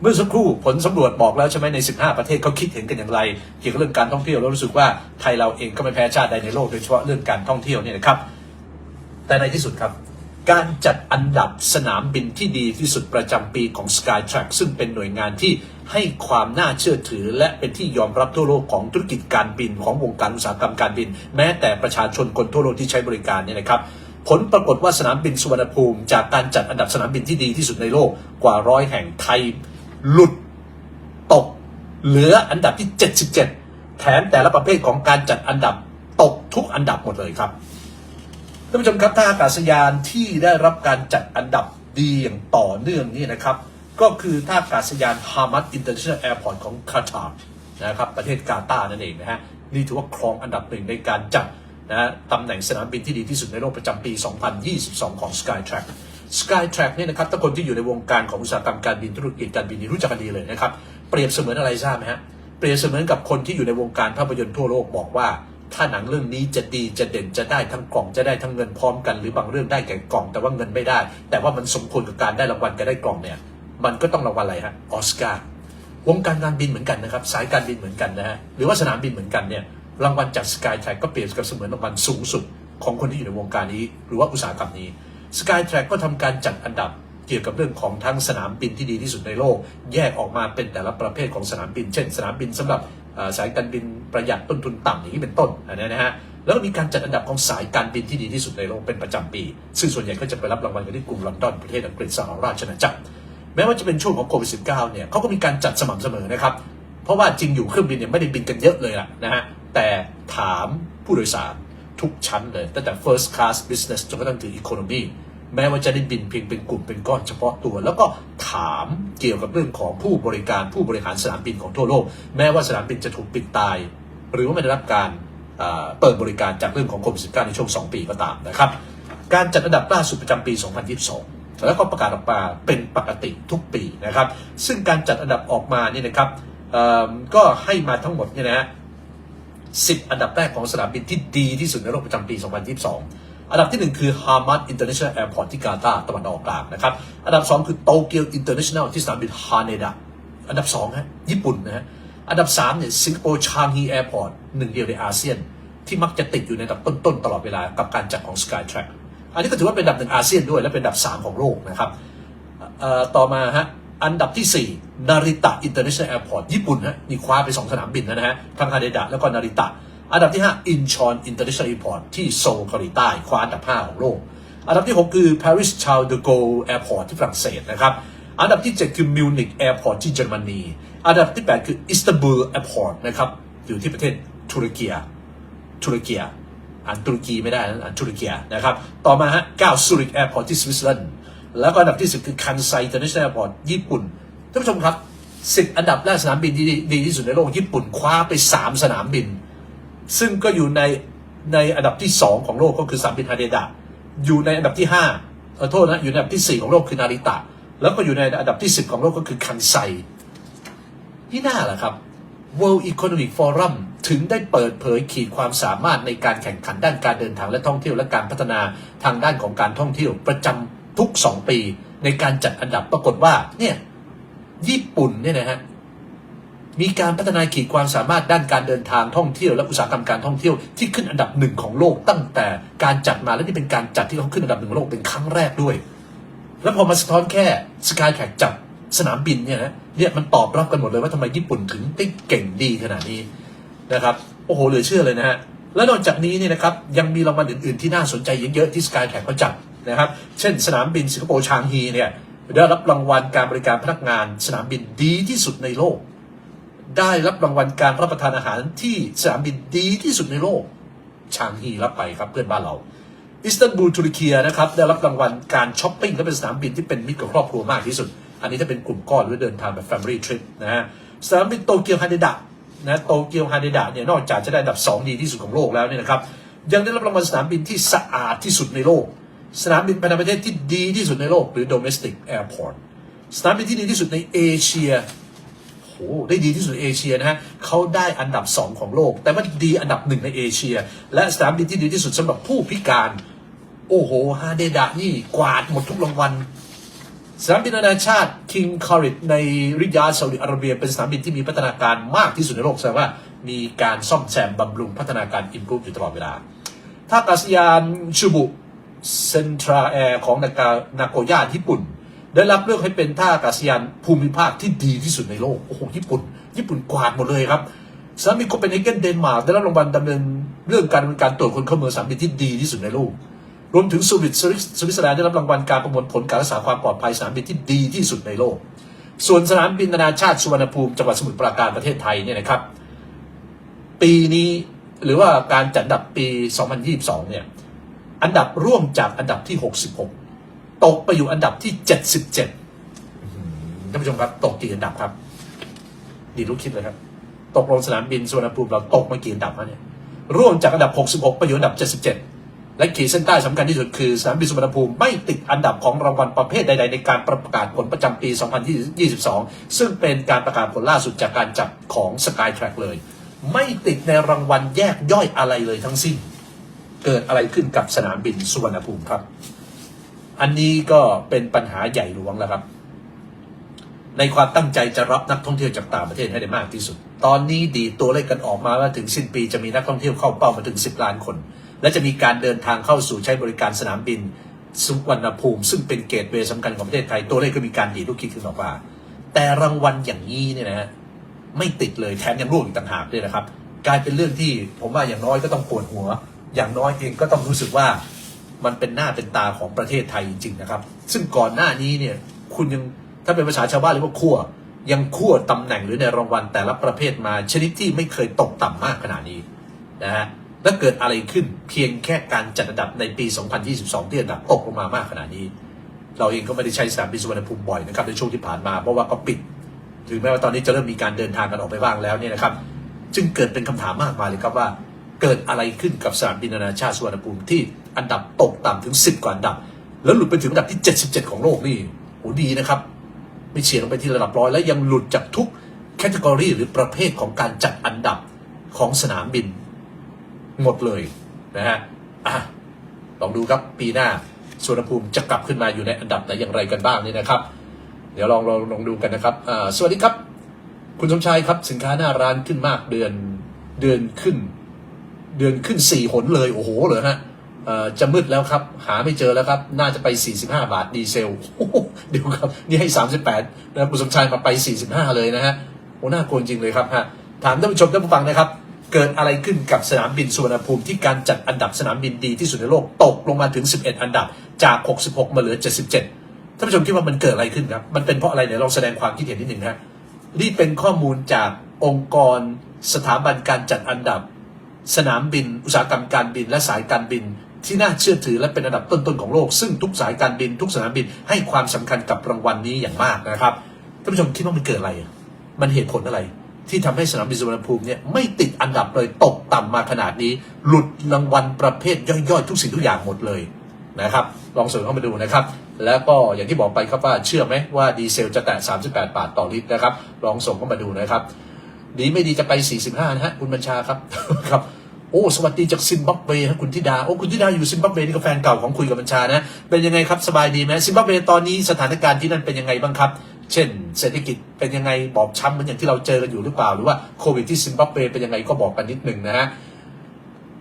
เมื่อสักครู่ผลสำรวจบอกแล้วใช่ไหมใน 15 ประเทศเขาคิดเห็นกันอย่างไร เกี่ยวกับเรื่องการท่องเที่ยวแล้วรู้สึกว่าไทยเราเองก็ไม่แพ้ชาติใดในโลกโดยเฉพาะเรื่องการท่องเที่ยวเนี่ยนะครับ แต่ในที่สุดครับ การจัดอันดับสนามบินที่ดีที่สุดประจำปีของ Skytrack ซึ่งเป็นหน่วยงานที่ให้ความน่าเชื่อถือ และเป็นที่ยอมรับทั่วโลกของธุรกิจการบินของวงการอุตสาหกรรมการบิน แม้แต่ประชาชนคนทั่วโลกที่ใช้บริการเนี่ยนะครับผลปรากฏว่าสนามบินสุวรรณภูมิ จากการจัดอันดับสนามบินที่ดีที่สุดในโลกกว่าร้อยแห่งไทย หลุดตกเหลืออันดับที่ 77 แถมแต่ละประเภทของการจัดอันดับตกทุกอันดับหมดเลยครับท่านผู้ชมครับท่าอากาศยานที่ได้รับการจัดอันดับดีอย่างต่อเนื่องนี่นะครับ ก็คือท่าอากาศยานฮามัดอินเตอร์เนชั่นแนลแอร์พอร์ตของคาตาร์นะครับประเทศกาตาร์นั่นเองนะฮะนี่ถือว่าครองอันดับหนึ่งในการจัดนะตำแหน่งสนามบินที่ดีที่สุดในโลกประจำปี 2022 ของ Skytrack Skytrack เนี่ยนะครับถ้าคนที่อยู่ในวงการของอุตสาหกรรมการบินธุรกิจการบินนี่รู้จักกันดีเลยนะครับ เปรียบเสมือนอะไรทราบไหมฮะ เปรียบเสมือนกับคนที่อยู่ในวงการภาพยนตร์ทั่วโลกบอกว่า ถ้าหนังเรื่องนี้จะดีจะเด่นจะได้ทั้งกล่องจะได้ทั้งเงินพร้อมกันหรือบางเรื่องได้แก่กล่องแต่ว่าเงินไม่ได้ แต่ว่ามันสมควรกับการได้รางวัลกับได้กล่องเนี่ย มันก็ต้องรางวัลอะไรฮะออสการ์วงการการบินเหมือนกันนะครับสายการบินเหมือนกันนะฮะหรือว่าสนามบินเหมือนกันเนี่ยรางวัลจากสกายแทร็กก็เปรียบกับเสมือนรางวัลสูงสุดของคนที่อยู่ในวงการนี้ หรือว่าอุตสาหกรรมนี้ สกายแทร็กก็ทำการจัดอันดับเกี่ยวกับเรื่องของทั้งสนามบินที่ดีที่สุดในโลก แยกออกมาเป็นแต่ละประเภทของสนามบิน เช่น สนามบินสำหรับสายการบินประหยัดต้นทุนต่ำอย่างนี้เป็นต้นอันนี้นะฮะแล้วก็มีการจัดอันดับของสายการบินที่ดีที่สุดในโลกเป็นประจำปี ซึ่งส่วนใหญ่ก็จะไปรับรางวัลกันที่กรุงลอนดอนประเทศอังกฤษสหราชอาณาจักรแม้ว่าจะเป็นช่วงของโควิด -19 เนี่ยเขาก็มีการจัดสม่ำเสมอนะครับ เพราะว่าจริงอยู่เครื่องบินเนี่ยไม่ได้บินกันเยอะเลยล่ะนะฮะแต่ถามผู้โดยสาร ทุกชั้นเลย ตั้งแต่ first class business จนกระทั่งถึง economy แม้ว่าจะได้บินเพียงเป็นกลุ่มเป็นก้อนเฉพาะตัว แล้วก็ถามเกี่ยวกับเรื่องของผู้บริการผู้บริหารสนามบินของทั่วโลก แม้ว่าสนามบินจะถูกปิดตาย หรือว่าไม่ได้รับการเปิดบริการจากเรื่องของโควิด -19 ในช่วง 2 ปีก็ตามนะครับ การจัดอันดับล่าสุดประจำปี 2022 แล้วก็ประกาศออกมาเป็นปกติทุกปีนะครับ ซึ่งการจัดอันดับออกมาเนี่ยนะครับก็ให้มาทั้งหมดเนี่ยนะฮะ 10 อันดับแรกของสนามบินที่ดีที่สุดในโลกประจำปี 2022 อันดับที่ 1 คือ Hamad International Airport ที่กาตาร์ตะวันออกกลางนะครับ อันดับ 2 คือโตเกียว International ที่สนามบินฮาเนดะ อันดับ2ฮะญี่ปุ่นนะฮะ อันดับ3เนี่ยสิงคโปร์ชางฮีแอร์พอร์ตหนึ่งเดียวในอาเซียน ที่มักจะติดอยู่ในอันดับต้นๆตลอดเวลากับการจัดของ Skytrack อันนี้ก็ถือว่าเป็นอันดับหนึ่งอาเซียนด้วยและเป็นอันดับ 3 ของโลกนะครับต่อมาฮะ อันดับที่ 4 นาริตะอินเตอร์เนชั่นแนลแอร์พอร์ตญี่ปุ่นฮะนี่คว้าไป 2 สนามบินแล้วนะฮะทั้งฮาเดดะแล้วก็นาริตะ อันดับที่ 5 อินชอนอินเตอร์เนชั่นแนลแอร์พอร์ตที่โซลเกาหลีใต้ คว้าอันดับ 5 ของโลก อันดับที่ 6 คือ Paris Charles de Gaulle Airport ที่ฝรั่งเศสนะครับอันดับที่ 7 คือมิวนิกแอร์พอร์ตที่เยอรมนี อันดับที่ 8 คืออิสตันบูลแอร์พอร์ตนะครับอยู่ที่ประเทศตุรกีตุรกีอ่านตุรกีไม่ได้นะอ่านตุรกีนะครับต่อมาฮะ9ซูริกแอร์พอร์ตที่สวิตเซอร์แลนด์ แล้วก็อันดับที่10คือคันไซเตอร์เนชั่นแนลแอร์พอร์ตญี่ปุ่นท่านผู้ชมครับ 10 อันดับแรกสนามบินที่ดีที่สุดในโลกญี่ปุ่นคว้าไป 3 สนามบิน ซึ่งก็อยู่ในในอันดับที่ 2 ของโลกก็คือสนามบินฮาเดดะอยู่ในอันดับที่5ขอโทษนะอยู่ในอันดับที่ 4 ของโลกคือนาริตะ แล้วก็อยู่ในอันดับที่ 10 ของโลกก็คือคันไซที่น่าแหละครับ World Economic Forum ถึงได้เปิดเผยขีดความสามารถในการแข่งขันด้านการเดินทางและท่องเที่ยวและการพัฒนาทางด้านของการท่องเที่ยวประจำ ทุก 2 ปีในการจัดอันดับปรากฏว่าเนี่ยญี่ปุ่นเนี่ยนะฮะมีการพัฒนาขีดความสามารถด้านการเดินทางท่องเที่ยวและอุตสาหกรรมการท่องเที่ยวที่ขึ้นอันดับหนึ่งของโลกตั้งแต่การจัดมาและนี่เป็นการจัดที่เขาขึ้นอันดับหนึ่งของโลกเป็นครั้งแรกด้วย แล้วพอมาสะท้อนแค่สกายแท็กจับสนามบินเนี่ยนะเนี่ยมันตอบรับกันหมดเลยว่าทำไมญี่ปุ่นถึงได้เก่งดีขนาดนี้นะครับโอ้โหเหลือเชื่อเลยนะฮะและนอกจากนี้เนี่ยนะครับยังมีรางวัลอื่นๆที่น่าสนใจเยอะๆที่สกายแท็กเขาจัด นะครับ เช่นสนามบินสิงคโปร์ชางฮีเนี่ยได้รับรางวัลการบริการพนักงาน สนามบินดีที่สุดในโลก ได้รับรางวัลการรับประทานอาหารที่สนามบินดีที่สุดในโลก ชางฮีรับไปครับเพื่อนบ้านเราอิสตันบูลตุรกีนะครับได้รับรางวัลการช้อปปิ้งและเป็นสนามบินที่เป็นมิตรกับครอบครัวมากที่สุด อันนี้ถ้าเป็นกลุ่มก้อนหรือเดินทางแบบ Family Trip นะฮะสนามบินโตเกียวฮาเดดะนะโตเกียวฮาเดดะเนี่ยนอกจากจะได้อันดับ 2 ดีที่สุดของโลกแล้วเนี่ยนะครับยังได้รับรางวัลสนามบินที่สะอาดที่สุดในโลก สนามบินภายในประเทศที่ดีที่สุดในโลกหรือ domestic airport สนามบินที่ดีที่สุดในเอเชียโอ้ได้ดีที่สุดเอเชียนะฮะเขาได้อันดับ 2 ของโลก แต่ว่าดีอันดับหนึ่งในเอเชีย และสนามบินที่ดีที่สุดสำหรับผู้พิการ โอ้โหฮาเดดะนี่กวาดหมดทุกรางวัลสนามบินนานาชาติ King Khalid ในริยาซาอุดิอาระเบีย เป็นสนามบินที่มีพัฒนาการมากที่สุดในโลกแสดงว่ามีการซ่อมแซมบำรุงพัฒนาการอิมพูฟอยู่ตลอดเวลาท่าอากาศยานชูบุ เซนทราแอร์ของนากานาโกย่าญี่ปุ่น ได้รับเลือกให้เป็นท่าอากาศยานภูมิภาคที่ดีที่สุดในโลก โอ้โห ญี่ปุ่น ญี่ปุ่นกวาดหมดเลยครับสนามบิโคเปนเฮเกนเดนมาร์กได้รับรางวัลดำเนินเรื่องการดำเนินการตรวจคนเข้าเมืองสนามบินที่ดีที่สุดในโลก รวมถึงสวิตสวิสสวิตเซอร์แลนด์ได้รับรางวัลการประมวลผลการรักษาความปลอดภัยสนามบินที่ดีที่สุดในโลก ส่วนสนามบินนานาชาติสุวรรณภูมิจังหวัดสมุทรปราการประเทศไทยเนี่ยนะครับ ปีนี้หรือว่าการจัดอันดับปี 2022 เนี่ย อันดับร่วมจากอันดับที่ 66 ตกไปอยู่อันดับที่ 77อื้อหือท่านผู้ชมครับ ตกกี่อันดับครับ ดีรู้คิดเลยครับ ตกลงสนามบินสุวรรณภูมิเราตกมากี่อันดับแล้วเนี่ยร่วมจากอันดับ 66 ไปอยู่อันดับ 77 และขีดเส้นใต้สำคัญที่สุดคือสนามบินสุวรรณภูมิไม่ติดอันดับของรางวัลประเภทใด ๆ ในการประกาศผลประจำปี 2022 ซึ่งเป็นการประกาศผลล่าสุดจากการจับของ Skytrack เลย ไม่ติดในรางวัลแยกย่อยอะไรเลยทั้งสิ้น เกิดอะไรขึ้นกับสนามบินสุวรรณภูมิครับ อันนี้ก็เป็นปัญหาใหญ่หลวงแล้วครับ ในความตั้งใจจะรับนักท่องเที่ยวจากต่างประเทศให้ได้มากที่สุด ตอนนี้ดีตัวเลขกันออกมาว่าถึงสิ้นปีจะมีนักท่องเที่ยวเข้าเป้ามาถึง 10 ล้านคน และจะมีการเดินทางเข้าสู่ใช้บริการสนามบินสุวรรณภูมิ ซึ่งเป็นเกตเวย์สำคัญของประเทศไทยตัวเลขก็มีการดีดลูกคิดขึ้นออกมาแต่รางวัลอย่างนี้เนี่ยนะฮะไม่ติดเลยแถมยังร่วงอีกต่างหากด้วยนะครับ กลายเป็นเรื่องที่ผมว่าอย่างน้อยก็ต้องปวดหัว อย่างน้อยเองก็ต้องรู้สึกว่ามันเป็นหน้าเป็นตาของประเทศไทยจริงๆนะครับ ซึ่งก่อนหน้านี้เนี่ยคุณยังถ้าเป็นภาษาชาวบ้านเรียกว่าคั่วยังคั่วตำแหน่งหรือในรางวัลแต่ละประเภทมาชนิดที่ไม่เคยตกต่ำมากขนาดนี้นะฮะแล้วเกิดอะไรขึ้นเพียงแค่การจัดอันดับในปี 2022 ที่อันดับตกลงมามากขนาดนี้ เราเองก็ไม่ได้ใช้สนามบินสุวรรณภูมิบ่อยนะครับในช่วงที่ผ่านมาเพราะว่าก็ปิด ถึงแม้ว่าตอนนี้จะเริ่มมีการเดินทางกันออกไปบ้างแล้วเนี่ยนะครับ จึงเกิดเป็นคำถามมากมายเลยครับว่า เกิดอะไรขึ้นกับสนามบินนานาชาติสุวรรณภูมิที่อันดับตกต่ำถึง 10 กว่าอันดับ แล้วหลุดไปถึงอันดับที่ 77 ของโลกนี่โหดีนะครับ ไม่เฉียดลงไปที่ระดับร้อย แล้วยังหลุดจากทุกแคตตากรีหรือประเภทของการจัดอันดับของสนามบิน หมดเลยนะฮะอะลองดูครับปีหน้าสุวรรณภูมิจะกลับขึ้นมาอยู่ในอันดับไหนอย่างไรกันบ้างนี่นะครับ เดี๋ยวลองลองลองดูกันนะครับสวัสดีครับ คุณสมชายครับสินค้าหน้าร้านขึ้นมากเดือนเดือนขึ้น เดือนขึ้นสี่หนเลย โอ้โหเหรอฮะจะมืดแล้วครับ หาไม่เจอแล้วครับ น่าจะไป 45 บาทดีเซลเดี๋ยวครับ นี่ให้ 38นะคุณสมชายมาไป 45 เลยนะฮะโอ้น่ากลัวจริงเลยครับฮะถามท่านผู้ชมท่านผู้ฟังนะครับ เกิดอะไรขึ้นกับสนามบินสุวรรณภูมิที่การจัดอันดับสนามบินดีที่สุดในโลกตกลงมาถึง 11 อันดับจาก 66 มาเหลือ 77ท่านผู้ชมคิดว่ามันเกิดอะไรขึ้นครับ มันเป็นเพราะอะไรเนี่ยลองแสดงความคิดเห็นนิดหนึ่งฮะนี่เป็นข้อมูลจากองค์กรสถาบันการจัดอันดับ สนามบิน อุตสาหกรรมการบินและสายการบิน ที่น่าเชื่อถือและเป็นอันดับต้นๆของโลก ซึ่งทุกสายการบิน ทุกสนามบินให้ความสำคัญกับรางวัลนี้อย่างมากนะครับท่านผู้ชมคิดว่ามันเกิดอะไร มันเหตุผลอะไร ที่ทำให้สนามบินสุวรรณภูมิเนี่ยไม่ติดอันดับเลยตกต่ำมาขนาดนี้ หลุดรางวัลประเภทย่อยๆ ทุกสิ่งทุกอย่างหมดเลยนะครับลองส่งเข้ามาดูนะครับ แล้วก็อย่างที่บอกไปครับว่าเชื่อไหมว่าดีเซลจะแตะ 38 บาทต่อลิตรนะครับ ลองส่งเข้ามาดูนะครับ ดีไม่ดีจะไป 45 นะฮะคุณบัญชาครับครับ โอ้ สวัสดีจากซิมบับเวฮะคุณธิดา โอ้ คุณธิดาอยู่ซิมบับเวนี่ก็แฟนเก่าของคุยกับบัญชานะ เป็นยังไงครับ สบายดีไหมซิมบับเวตอนนี้สถานการณ์ที่นั่นเป็นยังไงบ้างครับ เช่น เศรษฐกิจเป็นยังไงบอบช้ำเหมือนอย่างที่เราเจอกันอยู่หรือเปล่า หรือว่าโควิดที่ซิมบับเวเป็นยังไงก็บอกกันนิดหนึ่งนะฮะ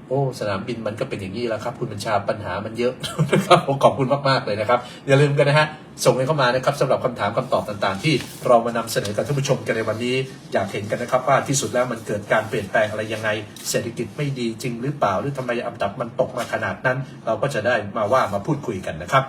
โอ้สนามบินมันก็เป็นอย่างนี้แล้วครับ คุณบัญชาปัญหามันเยอะนะครับผมขอบคุณมากๆเลยนะครับ อย่าลืมกันนะฮะส่งเข้ามานะครับสำหรับคำถามคำตอบต่างๆ ที่เรามานำเสนอกับท่านผู้ชมกันในวันนี้ อยากเห็นกันนะครับว่าที่สุดแล้วมันเกิดการเปลี่ยนแปลงอะไรยังไง เศรษฐกิจไม่ดีจริงหรือเปล่าหรือทำไมอันดับมันตกมาขนาดนั้น เราก็จะได้มาว่ามาพูดคุยกันนะครับ